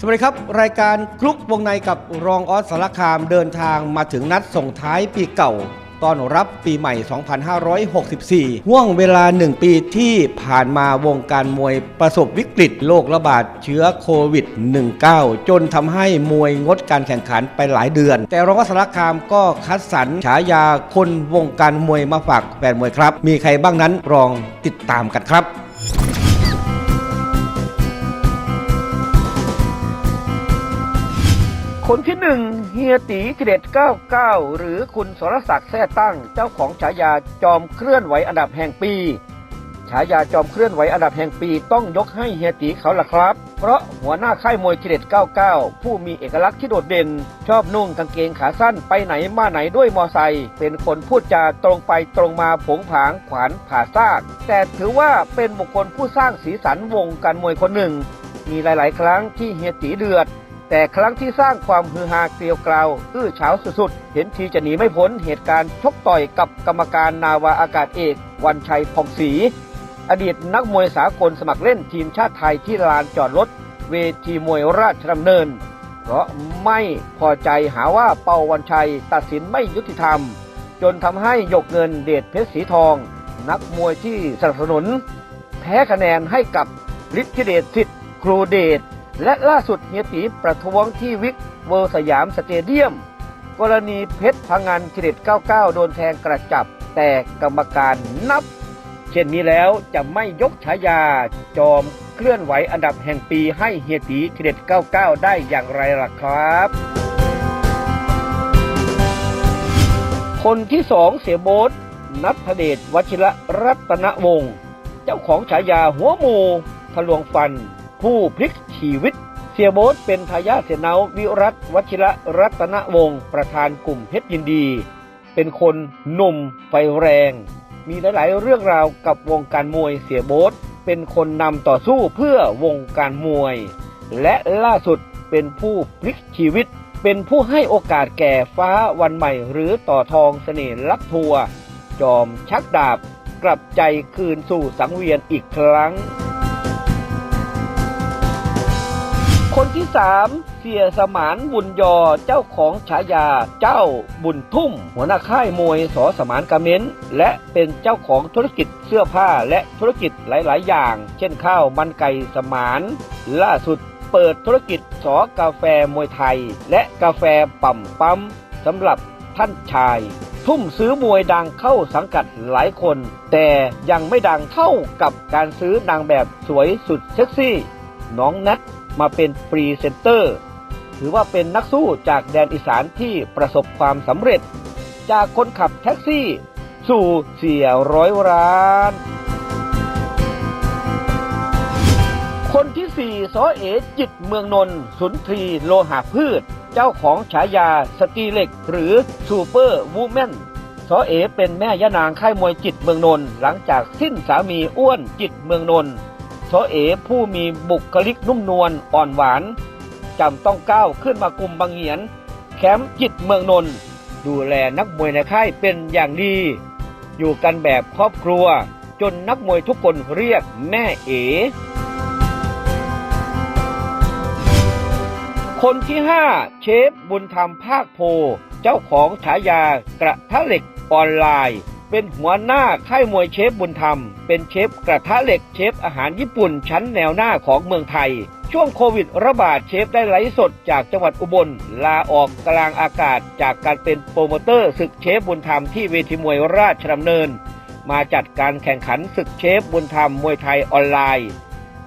สวัสดีครับ รายการคลุกวงในกับรองออสสารคามเดินทางมาถึงนัดส่งท้ายปีเก่าต้อนรับปีใหม่ 2564 ห่วงเวลาหนึ่งปีที่ผ่านมาวงการมวยประสบวิกฤตโรคระบาดเชื้อโควิด -19 จนทำให้มวยงดการแข่งขันไปหลายเดือน แต่รองสสารคามก็คัดสรรฉายาคนวงการมวยมาฝากแฟนมวยครับ มีใครบ้างนั้นรองติดตามกันครับ คนที่หนึ่งเฮียตีเด็ด99 หรือคุณสรศักดิ์แท้ตั้งเจ้าของฉายาจอมเคลื่อนไหวอันดับแห่งปีฉายาจอมเคลื่อนไหวอันดับแห่งปีต้องยกให้เฮียตีเขาล่ะครับ เพราะหัวหน้าค่ายมวยเด็ด99 ผู้มีเอกลักษณ์ที่โดดเด่น ชอบนุ่งกางเกงขาสั้นไปไหนมาไหนด้วยมอไซค์เป็นคนพูดจาตรงไปตรงมาผงผางขวานผ่าซาก แต่ถือว่าเป็นบุคคลผู้สร้างสีสันวงการมวยคนหนึ่ง มีหลาย ๆ ครั้งที่เฮียตีเดือด แต่ครั้งที่สร้างความฮือฮาเกลียวกราวอื้อเฉาสุดๆ เห็นทีจะหนีไม่พ้นเหตุการณ์ชกต่อยกับกรรมการนาวาอากาศเอก วันชัยผ่องศรีอดีตนักมวยสากลสมัครเล่นทีมชาติไทยที่ลานจอดรถ เวทีมวยราชดำเนิน เพราะไม่พอใจหาว่าเปาวันชัยตัดสินไม่ยุติธรรม จนทำให้ยกเงินเดชเพชรสีทอง นักมวยที่สนับสนุน แพ้คะแนนให้กับฤทธิเดชสิทธิ์ครูเดช และล่าสุดเฮียตีประท้วงที่วิกเวิลด์สยามสเตเดียม กรณีเพชรพังงานทีเด็ด99 โดนแทงกระจับ แต่กรรมการนับ เช่นนี้แล้วจะไม่ยกฉายา จอมเคลื่อนไหวอันดับแห่งปีให้เฮียตีทีเด็ด99 ได้อย่างไรล่ะครับ คนที่สองเสียโบทนัทเดชวชิระรัตนวงศ์ เจ้าของฉายาหัวหมูทะลวงฟัน ผู้พลิกชีวิต เสียโบ๊ทเป็นทายาทเสนาวิรัตวชิระรัตนวงศ์ประธานกลุ่มเพชรยินดี เป็นคนหนุ่มไฟแรง มีหลายๆ เรื่องราวกับวงการมวยเสียโบ๊ทเป็นคนนำต่อสู้เพื่อวงการมวย และล่าสุดเป็นผู้พลิกชีวิต เป็นผู้ให้โอกาสแก่ฟ้าวันใหม่ หรือต่อทองเสน่ห์ลักทัวจอมชักดาบ กลับใจคืนสู่สังเวียนอีกครั้ง คนที่สามเสียสมานบุญยอเจ้าของฉายาเจ้าบุญทุ่ม หัวหน้าค่ายมวยสอสมานกาเมนและเป็นเจ้าของธุรกิจเสื้อผ้าและธุรกิจหลาย ๆ อย่าง เช่นข้าวมันไก่สมาน ล่าสุดเปิดธุรกิจสอกาแฟมวยไทย และกาแฟปั่มปั๊มสำหรับท่านชาย ทุ่มซื้อมวยดังเข้าสังกัดหลายคน แต่ยังไม่ดังเท่ากับการซื้อนางแบบสวยสุดเซ็กซี่ น้องนัท มาเป็นพรีเซนเตอร์ถือว่าเป็นนักสู้จากแดนอีสานที่ประสบความสำเร็จ จากคนขับแท็กซี่ สู่เสี่ยร้อยร้าน คนที่สี่สอเอจิตเมืองนนท์สุนทรีโลหะพืช เจ้าของฉายาสตรีเหล็ก หรือซูเปอร์วูแมนสอเอเป็นแม่ย่านางค่ายมวยจิตเมืองนนท์หลังจากสิ้นสามีอ้วนจิตเมืองนน ท์สอเอผู้มีบุคลิกนุ่มนวลอ่อนหวานจำต้องก้าวขึ้นมากลุ่มบางเหียน แคมป์จิตเมืองนนท์ดูแลนักมวยในค่ายเป็นอย่างดี อยู่กันแบบครอบครัว จนนักมวยทุกคนเรียกแม่เอ คนที่5เชฟบุญธรรมภาคโพ เจ้าของฉายากระทะเหล็กออนไลน์ เป็นหัวหน้าค่ายมวยเชฟบุญธรรม เป็นเชฟกระทะเหล็กเชฟอาหารญี่ปุ่นชั้นแนวหน้าของเมืองไทย ช่วงโควิดระบาดเชฟได้ไลฟ์สดจากจังหวัดอุบล ลาออกกลางอากาศจากการเป็นโปรโมเตอร์ศึกเชฟบุญธรรมที่เวทีมวยราชดำเนิน มาจัดการแข่งขันศึกเชฟบุญธรรมมวยไทยออนไลน์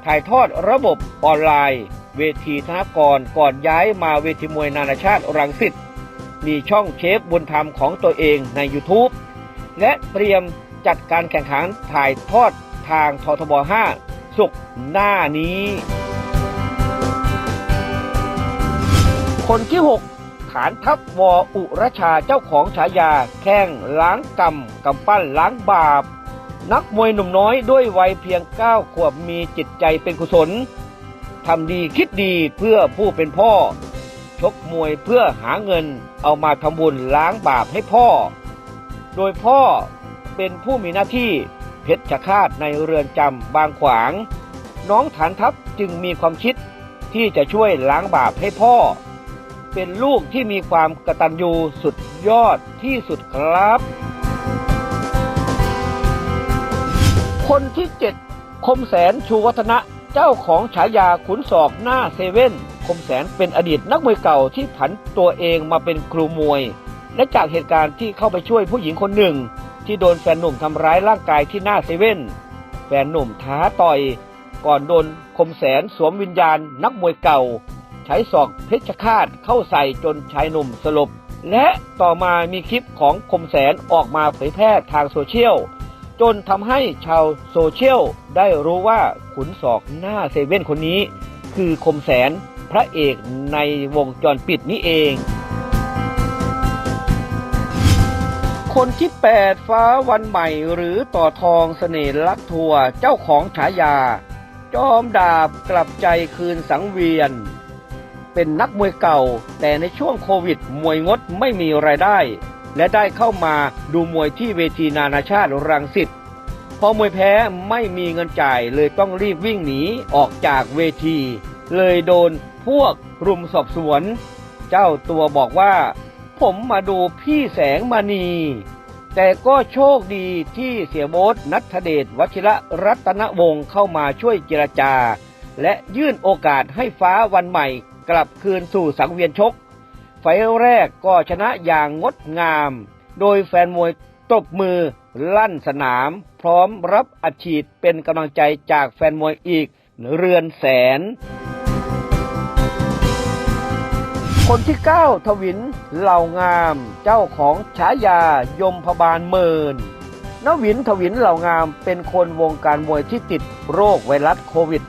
ถ่ายทอดระบบออนไลน์ เวทีธนกรก่อนย้ายมาเวทีมวยนานาชาติรังสิตมีช่องเชฟบุญธรรมของตัวเองใน YouTube และเตรียมจัดการแข่งขันถ่ายทอดทางททบ 5 สุกหน้านี้ คนที่ 6 ฐานทัพวออุรชาเจ้าของฉายา แข้งล้างกรรมกำปั้นล้างบาป นักมวยหนุ่มน้อยด้วยวัยเพียง 9 ขวบมีจิตใจเป็นกุศลทำดีคิดดีเพื่อผู้เป็นพ่อ ชกมวยเพื่อหาเงินเอามาทำบุญล้างบาปให้พ่อ โดยพ่อเป็นผู้มีหน้าที่เพชรฆาตในเรือนจำบางขวาง น้องฐานทัพจึงมีความคิดที่จะช่วยล้างบาปให้พ่อ เป็นลูกที่มีความกตัญญูสุดยอดที่สุดครับ คนที่เจ็ดคมแสนชูวัฒนะเจ้าของฉายาขุนศอกหน้าเซเว่นคมแสนเป็นอดีตนักมวยเก่าที่ผันตัวเองมาเป็นครูมวย และจากเหตุการณ์ที่เข้าไปช่วยผู้หญิงคนหนึ่ง ที่โดนแฟนหนุ่มทำร้ายร่างกายที่หน้าเซเว่นแฟนหนุ่มท้าต่อย ก่อนโดนคมแสนสวมวิญญาณนักมวยเก่า ใช้ศอกเพชรฆาตเข้าใส่จนชายหนุ่มสลบ และต่อมามีคลิปของคมแสนออกมาเผยแพร่ทางโซเชียลจนทำให้ชาวโซเชียลได้รู้ว่าขุนศอกหน้าเซเว่นคนนี้ คือคมแสนพระเอกในวงจรปิดนี้เอง คนที่ 8 ฟ้าวันใหม่หรือต่อทองเสน่ห์ลักทัวร์เจ้าของฉายา จอมดาบกลับใจคืนสังเวียน เป็นนักมวยเก่า แต่ในช่วงโควิดมวยงดไม่มีไรายได้ และได้เข้ามาดูมวยที่เวทีนานาชาติรังสิตพอมวยแพ้ไม่มีเงินจ่ายเลยต้องรีบวิ่งหนีออกจากเวที เลยโดนพวกรุมสอบสวน เจ้าตัวบอกว่า ผมมาดูพี่แสงมณี แต่ก็โชคดีที่เสียโบทนัทเดชวชิระรัตนวงศ์เข้ามาช่วยเจรจา และยื่นโอกาสให้ฟ้าวันใหม่กลับคืนสู่สังเวียนชก ไฟล์แรกก็ชนะอย่างงดงาม โดยแฟนมวยตบมือลั่นสนาม พร้อมรับอัดฉีดเป็นกำลังใจจากแฟนมวยอีกเรือนแสน คนที่ 9 ทวินเหล่างาม เจ้าของฉายายมพบาลเมินนวินทวินเหล่างามเป็นคนวงการมวยที่ติดโรคไวรัสโควิด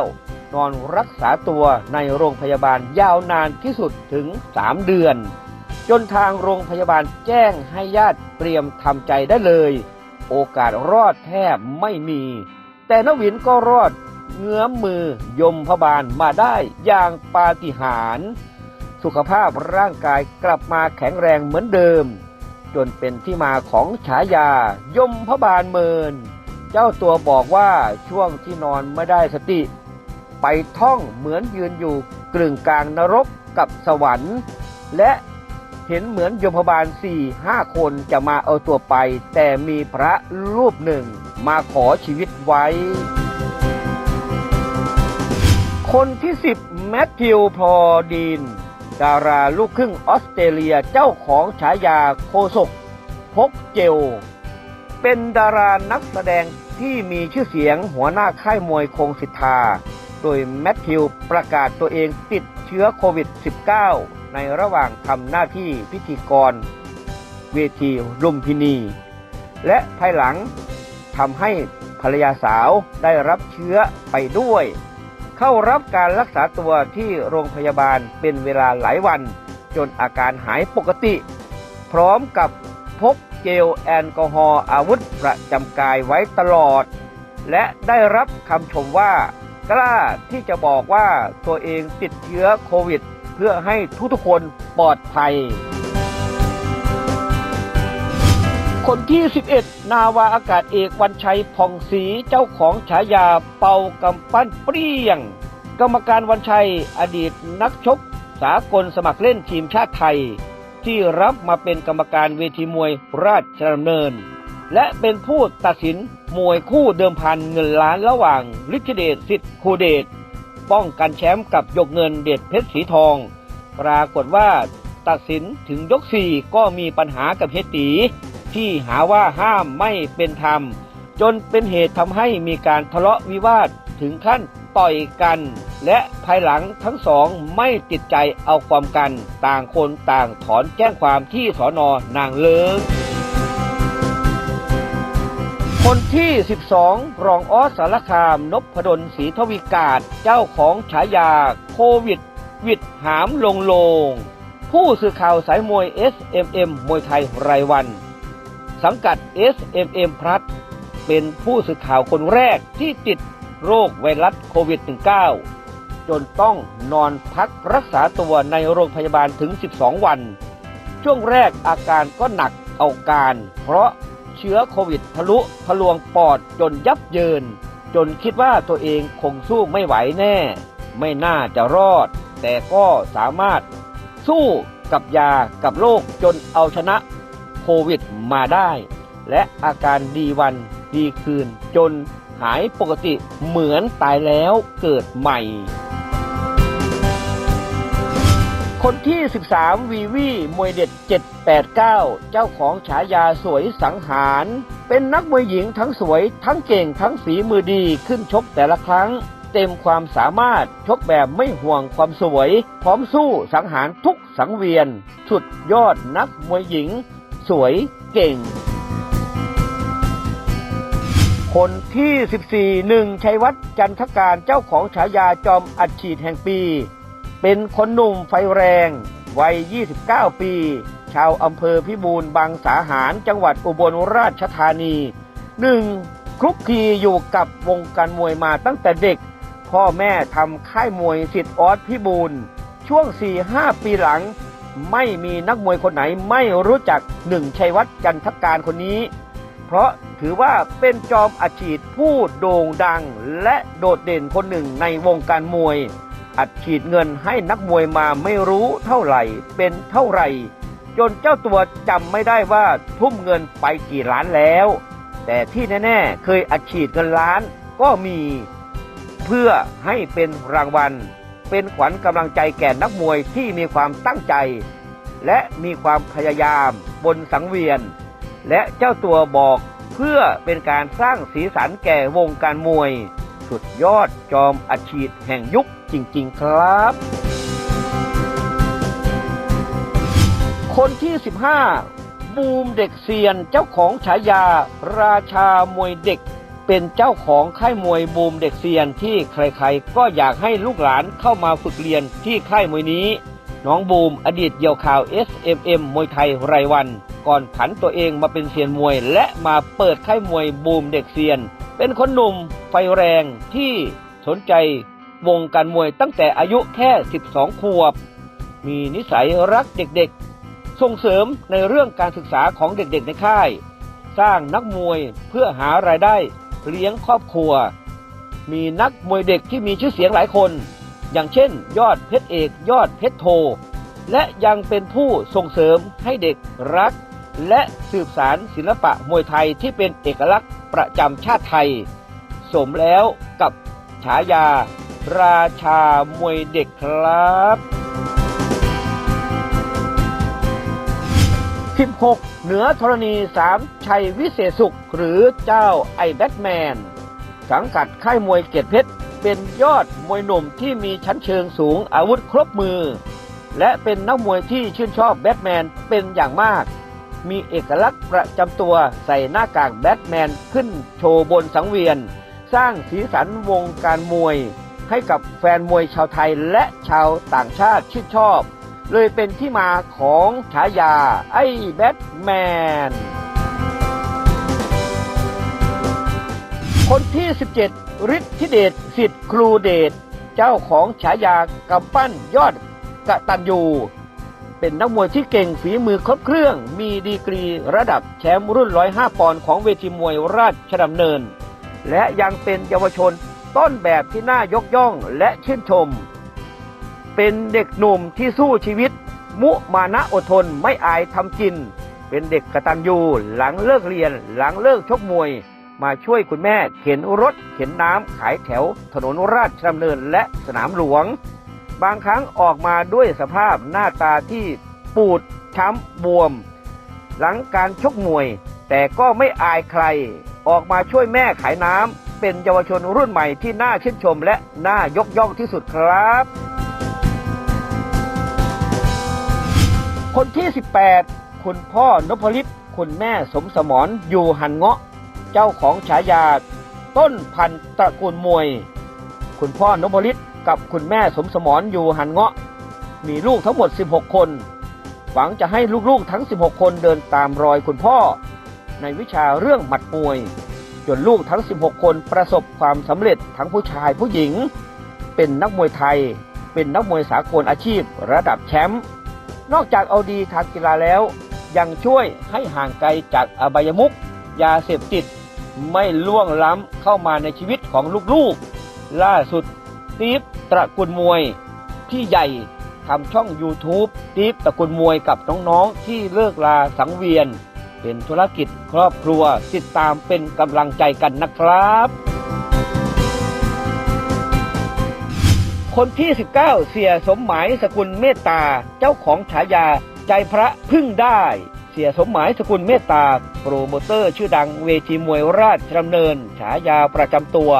-19 นอนรักษาตัวในโรงพยาบาลยาวนานที่สุดถึง 3 เดือน จนทางโรงพยาบาลแจ้งให้ญาติเตรียมทำใจได้เลย โอกาสรอดแทบไม่มี แต่นวินก็รอดเงื้อมมือยมพบาลมาได้อย่างปาฏิหาริย์ สุขภาพร่างกายกลับมาแข็งแรงเหมือนเดิม จนเป็นที่มาของฉายายมพบาลเมิน เจ้าตัวบอกว่าช่วงที่นอนไม่ได้สติ ไปท่องเหมือนยืนอยู่กลึงกลางนรกกับสวรรค์ และเห็นเหมือนยมพบาลสี่ห้าคนจะมาเอาตัวไป แต่มีพระรูปหนึ่งมาขอชีวิตไว้ คนที่10แมทธิวพอดีน ดาราลูกครึ่งออสเตรเลียเจ้าของฉายาโคศกพกเจล เป็นดารานักแสดงที่มีชื่อเสียงหัวหน้าค่ายมวยคงสิทธา โดยแมทธิวประกาศตัวเองติดเชื้อโควิด -19 ในระหว่างทำหน้าที่พิธีกร เวทีลุมพินี และภายหลังทำให้ภรรยาสาวได้รับเชื้อไปด้วย เข้ารับการรักษาตัวที่โรงพยาบาลเป็นเวลาหลายวัน จนอาการหายปกติ พร้อมกับพกเจลแอลกอฮอล์อาวุธประจำกายไว้ตลอด และได้รับคำชมว่ากล้าที่จะบอกว่าตัวเองติดเชื้อโควิด เพื่อให้ทุกๆคนปลอดภัย คนที่ 11 นาวาอากาศเอกวันชัยผ่องศรีเจ้าของฉายาเป่ากำปั้นเปรี้ยง กรรมการวันชัยอดีตนักชกสากลสมัครเล่นทีมชาติไทย ที่รับมาเป็นกรรมการเวทีมวยราชดำเนิน และเป็นผู้ตัดสินมวยคู่เดิมพันเงินล้านระหว่างลิขิเดชสิทธิ์คูเดชป้องกันแชมป์กับยกเงินเดชเพชรสีทอง ปรากฏว่าตัดสินถึงยกสี่ก็มีปัญหากับเฮตี ที่หาว่าห้ามไม่เป็นธรรม จนเป็นเหตุทำให้มีการทะเลาะวิวาทถึงขั้นต่อยกัน และภายหลังทั้งสองไม่ติดใจเอาความกัน ต่างคนต่างถอนแจ้งความที่สอนอนางเลิงคนที่ 12 รองออสสารคามนพดลศรีทวิกาศเจ้าของฉายาโควิด วิดหามลงโลง ผู้สื่อข่าวสายมวย SMM มวยไทยรายวัน สังกัด SMM พลัสเป็นผู้สื่อข่าวคนแรกที่ติดโรคไวรัสโควิด -19 จนต้องนอนพักรักษาตัวในโรงพยาบาลถึง 12 วัน ช่วงแรกอาการก็หนักเอาการ เพราะเชื้อโควิดทะลุทะลวงปอดจนยับเยิน จนคิดว่าตัวเองคงสู้ไม่ไหวแน่ ไม่น่าจะรอด แต่ก็สามารถสู้กับยากับโรคจนเอาชนะ โควิดมาได้ และอาการดีวันดีคืน จนหายปกติเหมือนตายแล้วเกิดใหม่ คนที่ 13 วีวีมวยเด็ด 789 เจ้าของฉายาสวยสังหาร เป็นนักมวยหญิงทั้งสวยทั้งเก่งทั้งฝีมือดีขึ้นชกแต่ละครั้งเต็มความสามารถชกแบบไม่ห่วงความสวย พร้อมสู้สังหารทุกสังเวียน สุดยอดนักมวยหญิง สวยเก่ง คนที่ 14หนึ่งชัยวัฒน์จันทการเจ้าของฉายาจอมอัดฉีดแห่งปี เป็นคนหนุ่มไฟแรง วัย 29 ปี ชาวอำเภอพิบูลบางสาหารจังหวัดอุบลราชธานีหนึ่งคลุกคลีอยู่กับวงการมวยมาตั้งแต่เด็ก พ่อแม่ทำค่ายมวยสิทธิ์ออสพิบูลช่วง 4-5 ปีหลัง ไม่มีนักมวยคนไหนไม่รู้จักหนึ่งชัยวัฒน์จันทการคนนี้ เพราะถือว่าเป็นจอมอาชีพผู้โด่งดังและโดดเด่นคนหนึ่งในวงการมวย อัดฉีดเงินให้นักมวยมาไม่รู้เท่าไหร่เป็นเท่าไหร่ จนเจ้าตัวจำไม่ได้ว่าทุ่มเงินไปกี่ล้านแล้ว แต่ที่แน่ๆเคยอัดฉีดเงินล้านก็มี เพื่อให้เป็นรางวัล เป็นขวัญกำลังใจแก่นักมวยที่มีความตั้งใจ และมีความพยายามบนสังเวียน และเจ้าตัวบอกเพื่อเป็นการสร้างสีสันแก่วงการมวย สุดยอดจอมอาชีพแห่งยุคจริง ๆ ครับ คนที่ 15 บูมเด็กเซียนเจ้าของฉายา ราชามวยเด็ก เป็นเจ้าของค่ายมวยบูมเด็กเซียนที่ใครๆ ก็อยากให้ลูกหลานเข้ามาฝึกเรียนที่ค่ายมวยนี้ น้องบูมอดีตเยี่ยวข่าว SMM มวยไทยรายวัน ก่อนผันตัวเองมาเป็นเซียนมวย และมาเปิดค่ายมวยบูมเด็กเซียน เป็นคนหนุ่มไฟแรงที่สนใจวงการมวยตั้งแต่อายุแค่ 12 ขวบ มีนิสัยรักเด็กๆ ส่งเสริมในเรื่องการศึกษาของเด็กๆในค่าย สร้างนักมวยเพื่อหารายได้ เลี้ยงครอบครัว มีนักมวยเด็กที่มีชื่อเสียงหลายคน อย่างเช่น ยอดเพชรเอก ยอดเพชรโท และยังเป็นผู้ส่งเสริมให้เด็กรัก และสืบสารศิลปะมวยไทยที่เป็นเอกลักษณ์ประจำชาติไทย สมแล้วกับฉายา ราชามวยเด็กครับ 16 เหนือธรณีสามชัยวิเศษสุข หรือเจ้าไอแบทแมน สังกัดค่ายมวยเกียรติเพชร เป็นยอดมวยหนุ่มที่มีชั้นเชิงสูงอาวุธครบมือ และเป็นนักมวยที่ชื่นชอบแบทแมนเป็นอย่างมาก มีเอกลักษณ์ประจำตัวใส่หน้ากากแบทแมนขึ้นโชว์บนสังเวียน สร้างสีสันวงการมวย ให้กับแฟนมวยชาวไทยและชาวต่างชาติชื่นชอบ เลยเป็นที่มาของฉายาไอ้แบทแมน คนที่ 17ฤทธิเดชสิทธิ์ครูเดชเจ้าของฉายากำปั้นยอดกะตันยูเป็นนักมวยที่เก่งฝีมือครบเครื่อง มีดีกรีระดับแชมป์รุ่น 105 ปอนด์ของเวทีมวยราชดำเนิน และยังเป็นเยาวชนต้นแบบที่น่ายกย่องและชื่นชม เป็นเด็กหนุ่มที่สู้ชีวิต มุมานะอดทนไม่อายทำกิน เป็นเด็กกระตันยูหลังเลิกเรียน หลังเลิกชกมวย มาช่วยคุณแม่เข็นรถเข็นน้ำขายแถว ถนนราชดำเนินและสนามหลวง บางครั้งออกมาด้วยสภาพหน้าตาที่ปูดช้ำบวม หลังการชกมวย แต่ก็ไม่อายใคร ออกมาช่วยแม่ขายน้ำเป็นเยาวชนรุ่นใหม่ที่น่าชื่นชมและน่ายกย่องที่สุดครับ คนที่ 18 คุณพ่อนพลิตคุณแม่สมสมรอยู่หันเงาะ เจ้าของฉายา ต้นพันตระกูลมวย คุณพ่อนพลิตกับคุณแม่สมสมรอยู่หันเงาะ มีลูกทั้งหมด 16 คน หวังจะให้ลูกๆทั้ง 16 คนเดินตามรอยคุณพ่อ ในวิชาเรื่องหมัดมวย จนลูกทั้ง 16 คนประสบความสำเร็จทั้งผู้ชายผู้หญิง เป็นนักมวยไทย เป็นนักมวยสากลอาชีพ ระดับแชมป์ นอกจากเอาดีทางกีฬาแล้ว ยังช่วยให้ห่างไกลจากอบายมุขยาเสพติด ไม่ล่วงล้ำเข้ามาในชีวิตของลูกๆ ล่าสุดตีฟตระกูลมวย พี่ใหญ่ทำช่อง YouTube ตีฟตระกูลมวยกับน้องๆที่เลิกลาสังเวียน เป็นธุรกิจครอบครัวติดตามเป็นกำลังใจกันนะครับ คนที่ 19 เสียสมหมายสกุลเมตตา เจ้าของฉายา ใจพระพึ่งได้ เสียสมหมายสกุลเมตตา โปรโมเตอร์ชื่อดังเวทีมวยราชดำเนิน ฉายาประจำตัว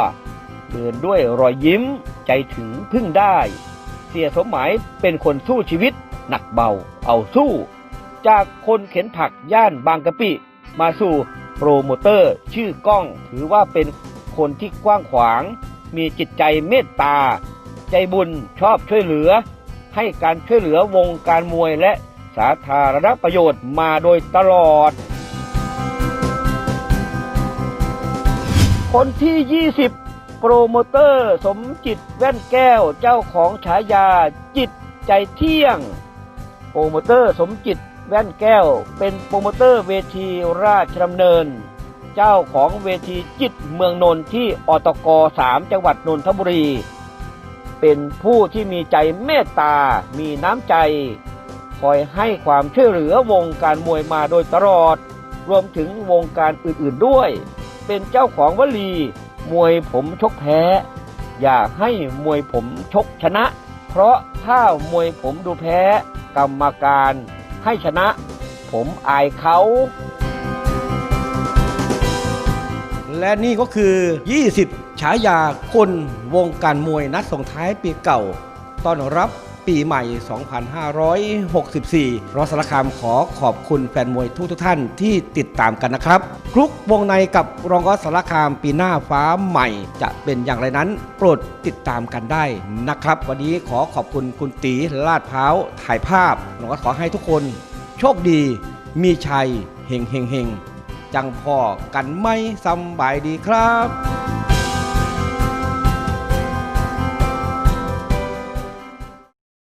เดินด้วยรอยยิ้ม ใจถึงพึ่งได้ เสียสมหมายเป็นคนสู้ชีวิต หนักเบาเอาสู้ จากคนเข็นผักย่านบางกะปิ มาสู่โปรโมเตอร์ชื่อก้องถือว่าเป็นคนที่กว้างขวาง มีจิตใจเมตตา ใจบุญชอบช่วยเหลือ ให้การช่วยเหลือวงการมวยและสาธารณประโยชน์มาโดยตลอด คนที่ 20 โปรโมเตอร์สมจิตแว่นแก้วเจ้าของฉายาจิตใจเที่ยง โปรโมเตอร์สมจิตแว่นแก้ว เป็นโปรโมเตอร์เวทีราชดำเนิน เจ้าของเวทีจิตเมืองนนท์ที่อตก 3 จังหวัดนนทบุรี เป็นผู้ที่มีใจเมตตา มีน้ำใจ คอยให้ความช่วยเหลือวงการมวยมาโดยตลอด รวมถึงวงการอื่นๆด้วย เป็นเจ้าของวลี มวยผมชกแพ้ อย่าให้มวยผมชกชนะ เพราะถ้ามวยผมดูแพ้ กรรมการให้ชนะ ผมอายเขา และนี่ก็คือ 20 ฉายาคนวงการมวยนัดส่งท้ายปีเก่า ต้อนรับปีใหม่ 2564 รอสารคามขอขอบคุณแฟนมวยทุกทุกๆท่านที่ติดตามกันนะครับ คลุกวงในกับรองออสารคามปีหน้าฟ้าใหม่ จะเป็นอย่างไรนั้น โปรดติดตามกันได้นะครับ วันนี้ขอขอบคุณคุณตีลาดพร้าวถ่ายภาพรองอสขอให้ทุกคน โชคดี มีชัยเฮงเฮงเฮง จังพ่อกันไม่สำบายดีครับ